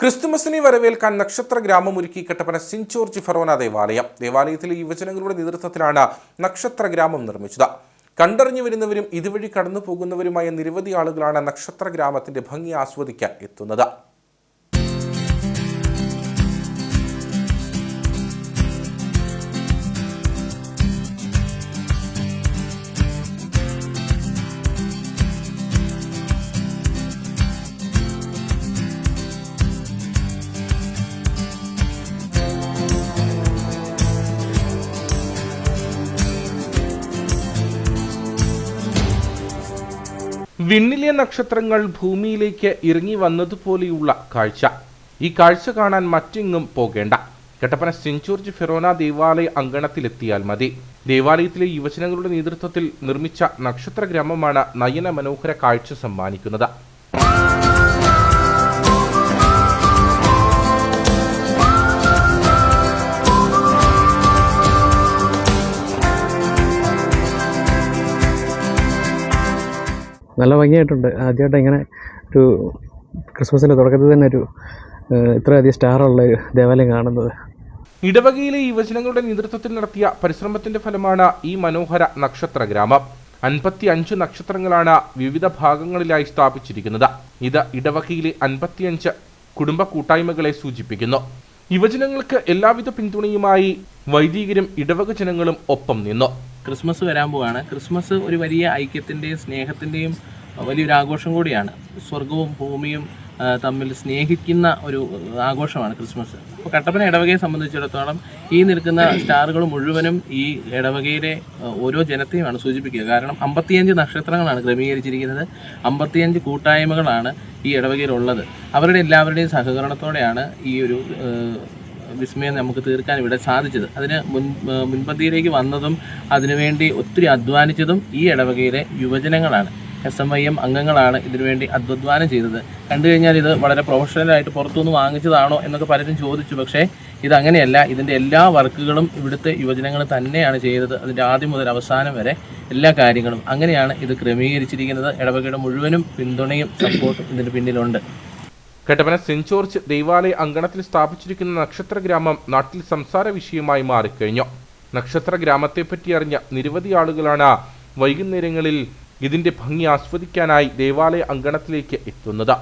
ക്രിസ്തുമസിനെ വരവേൽക്കാൻ നക്ഷത്ര ഗ്രാമം ഒരുക്കി കട്ടപ്പന സെന്റ് ജോർജ് ഫറോന ദേവാലയം. ദേവാലയത്തിലെ യുവജനങ്ങളുടെ നേതൃത്വത്തിലാണ് നക്ഷത്ര ഗ്രാമം നിർമ്മിച്ചത്. കണ്ടറിഞ്ഞു വരുന്നവരും ഇതുവഴി കടന്നു പോകുന്നവരുമായ നിരവധി ആളുകളാണ് നക്ഷത്ര ഗ്രാമത്തിന്റെ ഭംഗി ആസ്വദിക്കാൻ എത്തുന്നത്. വിണ്ണിലെ നക്ഷത്രങ്ങൾ ഭൂമിയിലേക്ക് ഇറങ്ങി വന്നതുപോലെയുള്ള കാഴ്ച. ഈ കാഴ്ച കാണാൻ മറ്റെങ്ങും പോകേണ്ട. കട്ടപ്പന സെന്റ് ജോർജ് ഫെറോന ദേവാലയ അങ്കണത്തിലെത്തിയാൽ മതി. ദേവാലയത്തിലെ യുവജനങ്ങളുടെ നേതൃത്വത്തിൽ നിർമ്മിച്ച നക്ഷത്ര ഗ്രാമമാണ് നയന മനോഹര കാഴ്ച സമ്മാനിക്കുന്നത്. നല്ല ഭംഗിയായിട്ടുണ്ട്. ആദ്യമായിട്ട് ഇങ്ങനെ ഒരു ക്രിസ്മസിന്റെ തുടക്കത്തിൽ തന്നെ ഒരു ഇത്രയധികം സ്റ്റാറുള്ള ഒരു ദേവാലയം കാണുന്നത്. ഇടവകയിലെ യുവജനങ്ങളുടെ നേതൃത്വത്തിൽ നടത്തിയ പരിശ്രമത്തിന്റെ ഫലമാണ് ഈ മനോഹര നക്ഷത്ര ഗ്രാമം അൻപത്തി അഞ്ച് നക്ഷത്രങ്ങളാണ് വിവിധ ഭാഗങ്ങളിലായി സ്ഥാപിച്ചിരിക്കുന്നത്. ഇത് ഇടവകയിലെ അൻപത്തിയഞ്ച് കുടുംബ കൂട്ടായ്മകളെ സൂചിപ്പിക്കുന്നു. യുവജനങ്ങൾക്ക് എല്ലാവിധ പിന്തുണയുമായി വൈദികരും ഇടവക ജനങ്ങളും ഒപ്പം നിന്നു. ക്രിസ്മസ് വരാൻ പോവുകയാണ് ക്രിസ്മസ് ഒരു വലിയ ഐക്യത്തിന്റെയും സ്നേഹത്തിന്റെയും വലിയൊരു ആഘോഷം കൂടിയാണ്. സ്വർഗവും ഭൂമിയും തമ്മിൽ സ്നേഹിക്കുന്ന ഒരു ആഘോഷമാണ് ക്രിസ്മസ്. അപ്പോൾ കട്ടപ്പന ഇടവകയെ സംബന്ധിച്ചിടത്തോളം ഈ നിൽക്കുന്ന സ്റ്റാറുകൾ മുഴുവനും ഈ ഇടവകയിലെ ഓരോ ജനത്തെയുമാണ് സൂചിപ്പിക്കുക. കാരണം അമ്പത്തിയഞ്ച് നക്ഷത്രങ്ങളാണ് ക്രമീകരിച്ചിരിക്കുന്നത്. അമ്പത്തിയഞ്ച് കൂട്ടായ്മകളാണ് ഈ ഇടവകയിലുള്ളത്. അവരുടെ എല്ലാവരുടെയും സഹകരണത്തോടെയാണ് ഈ ഒരു വിസ്മയം നമുക്ക് തീർക്കാൻ ഇവിടെ സാധിച്ചത്. അതിന് മുൻ മുൻപന്തിയിലേക്ക് വന്നതും അതിനുവേണ്ടി ഒത്തിരി അധ്വാനിച്ചതും ഈ ഇടവകയിലെ യുവജനങ്ങളാണ്. എസ് എം ഐ എം അംഗങ്ങളാണ് ഇതിനുവേണ്ടി അധ്വാനം ചെയ്തത്. കണ്ടു കഴിഞ്ഞാൽ ഇത് വളരെ പ്രൊഫഷണലായിട്ട് പുറത്തുനിന്ന് വാങ്ങിച്ചതാണോ എന്നൊക്കെ പലരും ചോദിച്ചു. പക്ഷേ ഇതങ്ങനെയല്ല. ഇതിന്റെ എല്ലാ വർക്കുകളും ഇവിടുത്തെ യുവജനങ്ങൾ തന്നെയാണ് ചെയ്തത്. അതിന്റെ ആദ്യം മുതൽ അവസാനം വരെ എല്ലാ കാര്യങ്ങളും. അങ്ങനെയാണ് ഇത് ക്രമീകരിച്ചിരിക്കുന്നത്. ഇടവകയുടെ മുഴുവനും പിന്തുണയും സപ്പോർട്ടും ഇതിന് പിന്നിലുണ്ട്. കട്ടപ്പന സെന്റ് ജോർജ് ദേവാലയ അങ്കണത്തിൽ സ്ഥാപിച്ചിരിക്കുന്ന നക്ഷത്ര ഗ്രാമം നാട്ടിൽ സംസാര വിഷയമായി മാറിക്കഴിഞ്ഞു. നക്ഷത്ര ഗ്രാമത്തെപ്പറ്റി അറിഞ്ഞ നിരവധി ആളുകളാണ് വൈകുന്നേരങ്ങളിൽ ഇതിന്റെ ഭംഗി ആസ്വദിക്കാനായി ദേവാലയ അങ്കണത്തിലേക്ക് എത്തുന്നത്.